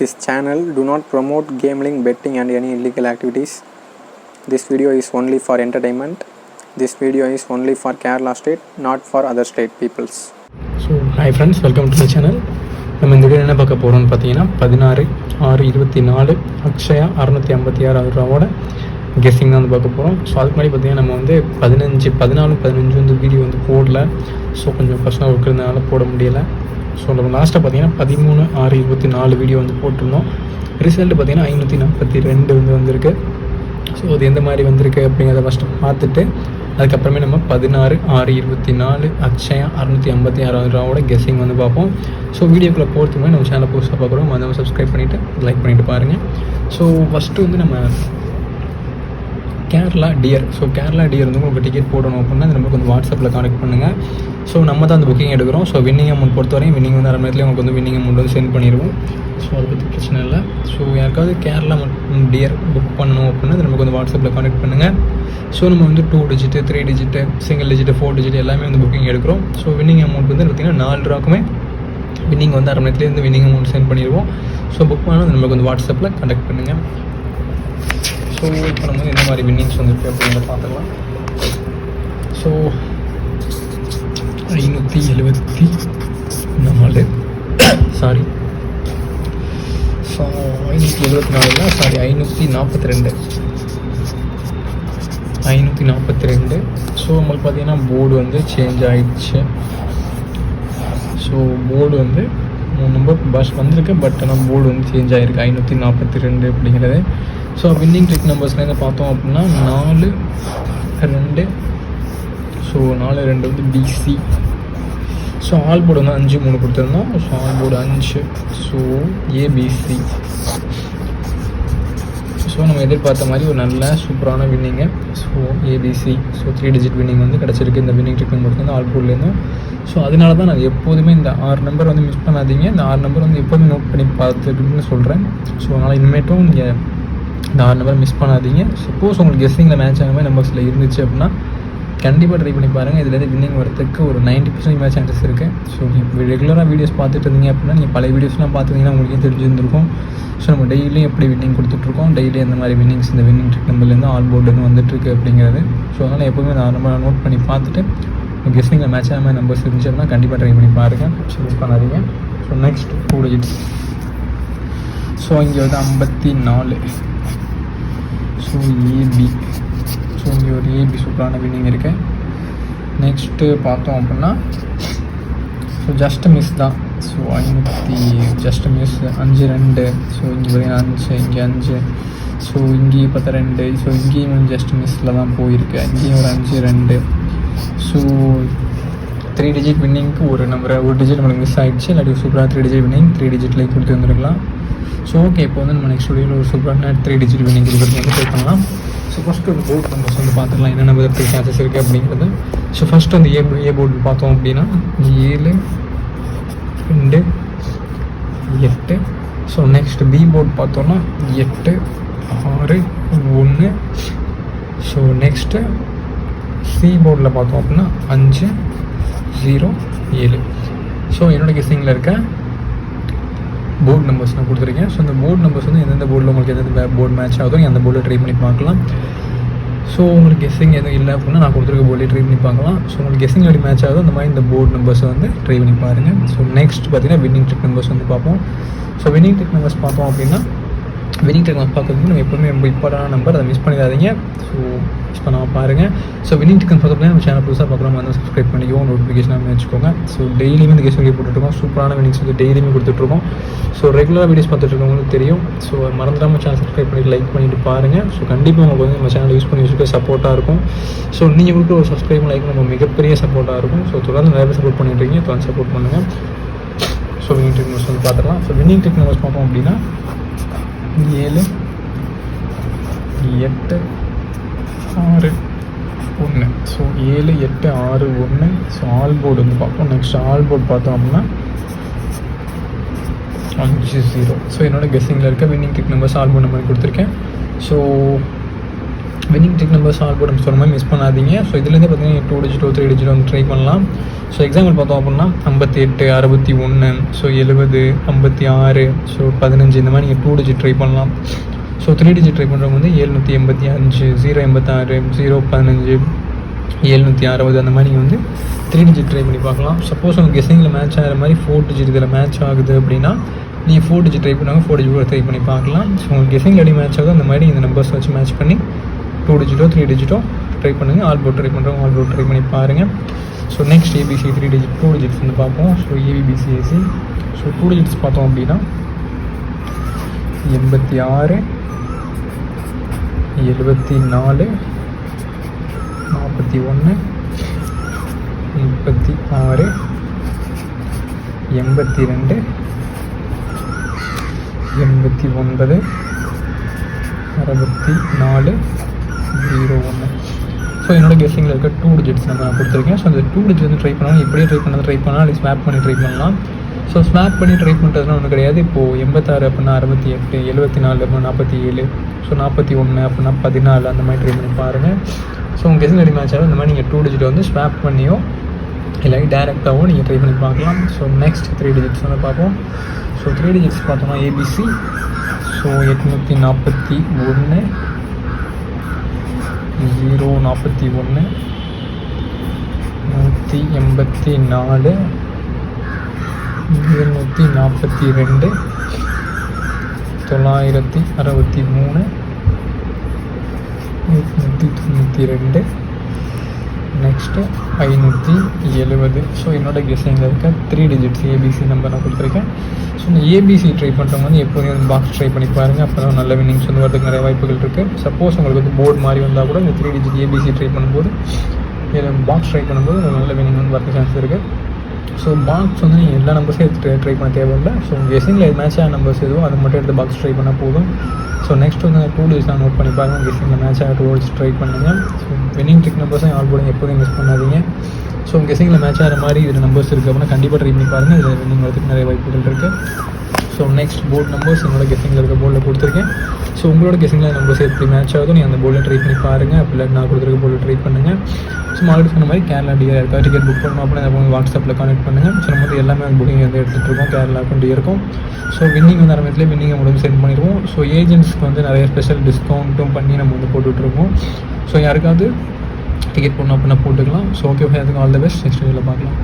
This channel do not promote gambling, betting and any illegal activities. This video is only for entertainment. This video is only for Kerala state, not for other state peoples. So hi friends welcome to the channel நம்ம இந்த video என்ன பார்க்க போகிறோம்னு பார்த்தீங்கன்னா பதினாறு ஆறு இருபத்தி நாலு அக்ஷயா அறநூற்றி ஐம்பத்தி ஆறு ரூபாவோட கெஸ்ஸிங் தான் வந்து பார்க்க போகிறோம் ஸோ அதுக்கு முன்னாடி பார்த்தீங்கன்னா நம்ம வந்து பதினஞ்சு பதினாலு பதினஞ்சு வந்து வீடியோ வந்து போடல ஸோ கொஞ்சம் பர்சனல் ஒர்க் இருந்தனால போட முடியல ஸோ நம்ம லாஸ்ட்டாக பார்த்தீங்கன்னா பதிமூணு ஆறு இருபத்தி நாலு வீடியோ வந்து போட்டிருந்தோம். ரிசல்ட் பார்த்தீங்கன்னா ஐநூற்றி நாற்பத்தி ரெண்டு வந்து வந்திருக்கு. ஸோ அது எந்த மாதிரி வந்திருக்கு அப்படிங்கிறத ஃபஸ்ட்டு பார்த்துட்டு அதுக்கப்புறமே நம்ம பதினாறு ஆறு இருபத்தி நாலு அக்ஷயா அறுநூற்றி ஐம்பத்தி ஆறாயிரம் ரூபாவோட கெஸ்ஸிங் வந்து பார்ப்போம். ஸோ வீடியோக்குள்ளே போகிறதுக்கு முன்னாடி நம்ம சேனல் புதுசாக பார்க்குறோம். வந்து சப்ஸ்கிரைப் பண்ணிவிட்டு லைக் பண்ணிவிட்டு பாருங்கள் ஸோ ஃபஸ்ட்டு வந்து நம்ம Kerala dear so Kerala dear வந்து உங்களுக்கு டிக்கெட் போடணும் அப்படின்னா இந்த நம்பருக்கு வந்து வாட்ஸ்அப்பில் கான்டெக்ட் பண்ணுங்கள் ஸோ நம்ம தான் அந்த புக்கிங் எடுக்கிறோம். ஸோ வின்னிங் அமௌண்ட் பொறுத்தவரையும் வின்னிங் வந்து அரை நேரத்துலேயே உங்களுக்கு வந்து வின்னிங் அமௌண்ட் வந்து சென்ட் பண்ணிடுவோம். ஸோ அதை பற்றி பிரச்சனை இல்லை. ஸோ யாருக்காவது கேரளா டியர் புக் பண்ணணும் அப்படின்னா அது நமக்கு வந்து வாட்ஸ்அப்பில் கான்டெக்ட் பண்ணுங்கள் ஸோ நம்ம வந்து two digit three digit single digit four digit எல்லாமே வந்து புக்கிங் எடுக்கிறோம். ஸோ வின்னிங் அமௌண்ட் வந்து பார்த்திங்கன்னா நாலு ரூபாக்குமே வின்னிங் வந்து அரை நேரத்துலேயே வந்து வின்னிங் அமௌண்ட் சென்ட் பண்ணிடுவோம். ஸோ புக் பண்ணால் நமக்கு வந்து வாட்ஸ்அப்பில் கான்டெக்ட் பண்ணுங்கள் ஸோ இப்போ நம்ம என்ன எந்த மாதிரி வின்னிங்ஸ் வந்துருக்கு அப்படிங்கிறத பார்த்துக்கலாம் ஸோ ஐநூற்றி எழுபத்தி நாலு சாரி ஸோ ஐநூற்றி எழுபத்தி நாலுனா சாரி ஐநூற்றி நாற்பத்தி ரெண்டு ஐநூற்றி நாற்பத்தி ரெண்டு ஸோ நம்மளுக்கு பார்த்தீங்கன்னா போர்டு வந்து சேஞ்ச் ஆகிடுச்சு ஸோ போர்டு வந்து மூணு நம்பர் பஸ் வந்திருக்கு பட் ஆனால் போர்டு வந்து சேஞ்ச் ஆகிருக்கு ஐநூற்றி நாற்பத்தி ரெண்டு அப்படிங்கிறது. ஸோ வின்னிங் ட்ரிக் நம்பர்ஸ்லேருந்து பார்த்தோம் அப்படின்னா நாலு ரெண்டு ஸோ நாலு ரெண்டு வந்து பிசி ஸோ ஆல் போர்டு வந்து அஞ்சு மூணு கொடுத்துருந்தோம். ஸோ ஆல் போர்டு அஞ்சு ஸோ ஏபிசி ஸோ நம்ம எதிர்பார்த்த மாதிரி ஒரு நல்ல சூப்பரான winning so ABC so three digit winning வந்து கிடச்சிருக்கு இந்த வின்னிங் ட்ரிக் நம்பர் வந்து ஆல் போர்ட்லேருந்து ஸோ அதனால தான் நான் எப்போதுமே இந்த ஆறு நம்பர் வந்து மிஸ் பண்ணாதீங்க. இந்த ஆறு நம்பர் வந்து எப்போதுமே நோட் பண்ணி பார்த்துட்டுன்னு சொல்கிறேன் ஸோ அதனால் இனிமேட்டும் நீங்கள் இந்த ஆறு நம்பர் மிஸ் பண்ணாதீங்க. சப்போஸ் உங்களுக்கு கெஸ்ஸிங்கில் மேட்ச் ஆகாமல் நம்பர்ஸில் இருந்துச்சு அப்படின்னா கண்டிப்பாக ட்ரை பண்ணி பாருங்கள் இதுலேருந்து வின்னிங் வரதுக்கு ஒரு நைன்ட்டி பர்சன்ட் மேட்ச் சான்சஸ் இருக்குது ஸோ நீங்கள் ரெகுலராக வீடியோஸ் பார்த்துட்டு இருந்தீங்க அப்படின்னா நீங்கள் பழைய வீடியோஸ்லாம் பார்த்துருந்தீங்கன்னா உங்களுக்கே தெரிஞ்சிருந்திருக்கும். ஸோ நம்ம டெய்லியும் எப்படி வின்னிங் கொடுத்துட்ருக்கோம் டெய்லி எந்த மாதிரி வின்னிங்ஸ் இந்த வின்னிங் ட்ரிக் நம்பர்லேருந்து ஆல் போர்டுன்னு வந்துட்டுருக்கு அப்படிங்கிறது. ஸோ அதனால் எப்போவுமே நான் நம்ம நோட் பண்ணி பார்த்துட்டு கெஸ்ஸிங்கில் மேட்ச் ஆகாமல் நம்பர்ஸ் இருந்துச்சு அப்படின்னா கண்டிப்பாக ட்ரை பண்ணி பாருங்கள் ஸோ மிஸ் பண்ணாதீங்க. So next two digits so இங்கே வந்து ஐம்பத்தி நாலு. ஸோ ஏபி ஸோ இங்கே ஒரு ஏபி சூப்பரான வின்னிங் இருக்குது நெக்ஸ்ட்டு பார்த்தோம் அப்படின்னா ஸோ ஜஸ்ட் மிஸ் தான். ஸோ ஐநூற்றி ஜஸ்ட் மிஸ் அஞ்சு ரெண்டு. ஸோ இங்கே பார்த்தீங்கன்னா அஞ்சு இங்கே அஞ்சு. ஸோ இங்கேயும் பார்த்தா ரெண்டு. ஸோ இங்கேயும் ஜஸ்ட் மிஸ்ஸில் தான் போயிருக்கு. இங்கேயும் ஒரு அஞ்சு ரெண்டு. ஸோ த்ரீ டிஜிட் வின்னிங்க்கு ஒரு நம்பரை ஒரு டிஜிட் நம்மளுக்கு மிஸ் ஆகிடுச்சு இல்லாட்டி சூப்பராக த்ரீ டிஜிட் வின்னிங் த்ரீ டிஜிட்லேயே கொடுத்து வந்துருக்கலாம். ஸோ ஓகே இப்போ வந்து நம்ம நெக்ஸ்ட் வீடியோவில் ஒரு சூப்பரான த்ரீ டிஜிட் வினிங் கொடுக்குறது வந்து ட்ரை பண்ணலாம். ஸோ ஃபஸ்ட்டு ஒரு போர்ட் நம்பர்ஸ் வந்து பார்த்துக்கலாம் என்னென்ன விதத்தில் சார்ஜஸ் இருக்குது அப்படிங்கிறது. ஸோ ஃபஸ்ட்டு அந்த ஏ ஏ போர்டு பார்த்தோம் அப்படின்னா ஏழு ரெண்டு எட்டு. ஸோ நெக்ஸ்ட் பி போர்டு பார்த்தோன்னா எட்டு ஆறு ஒன்று ஸோ நெக்ஸ்ட்டு சி போர்டில் பார்த்தோம் அப்படின்னா அஞ்சு ஜீரோ ஏழு. ஸோ என்னோடய கிசிங்கில் இருக்க போர்டு நம்பர்ஸ் நான் கொடுத்துருக்கேன் ஸோ அந்த போர்டு நம்பர்ஸ் வந்து எந்தெந்த போர்டில் உங்களுக்கு எந்தெந்த போர்டு மேட்ச் ஆகுதோ நீங்கள் அந்த போர்டில் ட்ரை பண்ணி பார்க்கலாம். ஸோ உங்களுக்கு கெஸ்ஸிங் எதுவும் இல்லை அப்படின்னா நான் கொடுத்துருக்க போர்டில் ட்ரை பண்ணி பார்க்கலாம். ஸோ உங்களுக்கு கெஸ்ஸிங் எப்படி மேட்ச் ஆகுதோ அந்த மாதிரி இந்த போர்டு நம்பர்ஸை வந்து ட்ரை பண்ணி பாருங்கள் ஸோ நெக்ஸ்ட் பார்த்தீங்கன்னா வின்னிங் ட்ரிக் நம்பர்ஸ் வந்து பார்ப்போம். ஸோ வின்னிங் ட்ரிக் நம்பர்ஸ் பார்த்தோம் அப்படின்னா வினிங் டெக் பார்க்கறதுக்கு நம்ம எப்போவுமே ரொம்ப இம்பார்ட்டான நம்பர் அதை மிஸ் பண்ணிடாதீங்க. ஸோ மிஸ் பண்ணாமல் பாருங்கள் ஸோ வினிங் டெக் பார்க்கறதுக்கு நம்ம சேனல் புதுசாக பார்க்குறோம் வந்து சப்ஸ்கிரைப் பண்ணிக்கோ நோட்டிஃபிகேஷன் வச்சுக்கோங்க. ஸோ டெய்லியுமே இந்த கேஸ் போட்டுருக்கோம் சூப்பரான வினிங்ஸ் வந்து டெய்லியுமே கொடுத்துட்ருக்கோம் ஸோ ரெகுலராக வீடியோஸ் பார்த்துட்டு இருக்கவங்களுக்கு தெரியும். ஸோ மறந்துடாமல் சேனல் சப்ஸ்கிரைப் பண்ணி லைக் பண்ணிட்டு பாருங்கள் ஸோ கண்டிப்பாக உங்களுக்கு வந்து நம்ம சேனல் யூஸ் பண்ணி வச்சுக்க சப்போர்ட்டாக இருக்கும். ஸோ நீங்கள் கொடுக்குற ஒரு சப்ஸ்கிரைப் லைக் நம்ம மிகப்பெரிய சப்போர்ட்டாக இருக்கும். ஸோ தொடர்ந்து நிறைய சப்போர்ட் பண்ணிட்டு இருக்கீங்க. தொடர்ந்து சப்போர்ட் பண்ணுங்கள் ஸோ வினிங் டெக் வந்து பார்த்துக்கலாம் ஸோ வினிங் டெக்னாலஜி நம்பர்ஸ் பார்த்தோம் அப்படின்னா ஏழு எட்டு ஆறு ஒன்று ஸோ ஏழு எட்டு ஆறு ஒன்று ஸோ ஆல் போர்டு வந்து பார்ப்போம். நெக்ஸ்ட் ஆல் போர்டு பார்த்தோம் அப்படின்னா அஞ்சு ஜீரோ ஸோ என்னோட கெஸ்ஸிங்கில் இருக்க winning kick numbers all board number கொடுத்துருக்கேன். So winning tech numbers all board நம்ம சொன்ன மாதிரி மிஸ் பண்ணாதீங்க. ஸோ இதுலேருந்து பார்த்தீங்கன்னா டூ டிஜிட்டோ த்ரீ டிஜிட்டோ வந்து ட்ரை பண்ணலாம். ஸோ எக்ஸாம்பிள் பார்த்தோம் அப்படின்னா ஐம்பத்தி எட்டு அறுபத்தி ஒன்று ஸோ எழுபது ஐம்பத்தி ஆறு ஸோ பதினஞ்சு இந்த மாதிரி நீங்கள் டூ டிஜிட் ட்ரை பண்ணலாம். ஸோ த்ரீ டிஜிட் ட்ரை பண்ணுறவங்க வந்து எழுநூற்றி எண்பத்தி அஞ்சு ஜீரோ எண்பத்தாறு ஜீரோ பதினஞ்சு எழுநூற்றி அறுபது அந்த மாதிரி நீங்கள் வந்து த்ரீ டிஜிட் ட்ரை பண்ணி பார்க்கலாம். சப்போஸ் உங்களுக்கு கெஸிங்கில் மேட்ச் ஆகிற மாதிரி ஃபோர் டிஜிட் இதில் மேட்ச் ஆகுது அப்படின்னா நீங்கள் ஃபோர் டிஜிட் ட்ரை பண்ணுவாங்க ஃபோர் டிஜிட் ட்ரை பண்ணி பார்க்கலாம். ஸோ உங்களுக்கு கெஸிங் அடி மேட்ச் ஆகுது அந்த மாதிரி இந்த நம்பர்ஸ் வச்சு மேட்ச் பண்ணி டூ டிஜிட்டோ த்ரீ டிஜிட்டோ ட்ரை பண்ணுங்கள் ஆல் போட் ட்ரை பண்ணுறவங்க ஆல் போட் ட்ரை பண்ணி பாருங்கள் so next ABC three digit two digits வந்து பார்ப்போம். So ABBCSC so two digits பார்த்தோம் அப்படின்னா எண்பத்தி ஆறு எழுபத்தி நாலு நாற்பத்தி ஒன்று முப்பத்தி ஆறு எண்பத்தி ரெண்டு எண்பத்தி ஒன்பது அறுபத்தி நாலு ஜீரோ ஒன்று ஸோ என்னோட கெஸ்டிங்கில் இருக்க டூ டிஜிட்ஸ் நம்ம நான் கொடுத்துருக்கேன். ஸோ அந்த டூ டிஜிட் வந்து ட்ரை பண்ணாலும். இப்படியே ட்ரை பண்ணால் ட்ரை பண்ணலாம். இல்லை ஸ்வாப் பண்ணி ட்ரை பண்ணலாம். ஸோ ஸ்வாப் பண்ணி ட்ரை பண்ணுறதுலாம் ஒன்றும் கிடையாது. இப்போது எண்பத்தாறு அப்படின்னா அறுபத்தி எட்டு எழுபத்தி நாலு அப்படின்னா நாற்பத்தி ஏழு. ஸோ நாற்பத்தி ஒன்று அப்படின்னா பதினாலு. அந்த மாதிரி ட்ரை பண்ணி பாருங்கள் ஸோ உங்கள் கெஸ்டிங் ரெடி மேட்ச் ஆகும் இந்த மாதிரி நீங்கள் டூ டிஜிட் வந்து ஸ்வாப் பண்ணியோ இல்லை டேரெக்டாகவும் நீங்கள் ட்ரை பண்ணி பார்க்கலாம். ஸோ நெக்ஸ்ட் த்ரீ டிஜிட்ஸ் வந்து பார்ப்போம். ஸோ த்ரீ டிஜிட்ஸ் பார்த்தோம்னா ஏபிசி ஸோ எட்நூற்றி நாற்பத்தி ஒன்று ஜீரோ நாற்பத்தி ஒன்று நூற்றி எண்பத்தி நாலு எழுநூற்றி நாற்பத்தி ரெண்டு தொள்ளாயிரத்தி அறுபத்தி மூணு எட்நூற்றி தொண்ணூற்றி ரெண்டு. நெக்ஸ்ட்டு ஐநூற்றி எழுபது. ஸோ என்னோட கெஸ்ஸிங்கில் இருக்க? த்ரீ டிஜிட்ஸ் ஏபிசி நம்பர் நான் கொடுத்துருக்கேன். ஸோ இந்த ஏபிசி ட்ரை பண்ணுறவங்க வந்து எப்போதும் வந்து பாக்ஸ் ட்ரை பண்ணி பாருங்கள் அப்போ தான் நல்ல வின்னிங்ஸ் வந்து வரதுக்கு நிறைய வாய்ப்புகள் இருக்குது சப்போஸ் உங்களுக்கு வந்து போர்டு மாதிரி வந்தால் கூட இந்த த்ரீ டிஜிட் ஏபிசி ட்ரை பண்ணும்போது பாக்ஸ் ட்ரை பண்ணும்போது நல்ல வின்னிங் வந்து வரதுக்கு சான்ஸ் இருக்குது ஸோ பாக்ஸ் வந்து நீங்கள் எல்லா நம்பர்ஸையும் எடுத்து ட்ரை பண்ண தேவையில்லை. ஸோ உங்கள் கெஸிங்கில் மேட்ச் ஆன நம்பர்ஸ் எதுவும் அதை மட்டும் எடுத்து பாக்ஸ் ட்ரை பண்ணால் போதும். ஸோ நெக்ஸ்ட் வந்து டூ டேஸ் நான் நோட் பண்ணி பாருங்கள் கெஸிங்கில் மேட்ச் ஆக டூ ட்ரை பண்ணுங்கள் ஸோ வின்னிங் ட்ரிக் நம்பர்ஸையும் ஆல் போர்டிங் எப்போதும் மிஸ் பண்ணாதீங்க. ஸோ உங்கள் கெஸிங்கில் மேட்ச் ஆகிற மாதிரி இதில் நம்பர்ஸ் இருக்குது அப்படின்னா கண்டிப்பாக ட்ரை பண்ணி பாருங்கள் இதில் வின்னிங் வரதுக்கு நிறைய வாய்ப்புகள் இருக்குது ஸோ நெக்ஸ்ட் போர்ட் நம்பர்ஸ் என்னோட கெஸிங்கில் இருக்க போர்டில் கொடுத்துருக்கேன். ஸோ உங்களோட கெஸிங்கில் நம்பர்ஸ் எப்படி மேட்ச் ஆகுதோ. நீங்கள் அந்த போர்டில் ட்ரை பண்ணி பாருங்கள் அப்படி நான் கொடுத்துருக்க போர்டில் ட்ரை பண்ணுங்கள் ஸோ ஆல்ரெடி சொன்ன மாதிரி கேரளா டிஆர் இருக்கா டிக்கெட் புக் பண்ணணும் அப்படின்னா அதை வாட்ஸ்அப்பில் கான்டெக்ட் பண்ணுங்கள் ஸோ நம்ம வந்து எல்லாமே புக்கிங் வந்து எடுத்துகிட்டு இருக்கோம். கேரளா கொண்டு இருக்கும். ஸோ வின்னிங் வந்து ஆரம்பத்தில் வின்னிங் உங்களுக்கு சென்ட் பண்ணிடுவோம். ஸோ ஏஜென்ட்ஸ்க்கு வந்து நிறைய ஸ்பெஷல் டிஸ்கவுண்ட்டும் பண்ணி நம்ம வந்து போட்டுட்ருக்கோம் ஸோ யாருக்காவது டிக்கெட் போடணும் அப்படின்னா போட்டுக்கலாம். ஸோ ஓகே அதுக்கு ஆல் த பெஸ்ட் நெக்ஸ்ட் வீடியோவில் பார்க்கலாம்.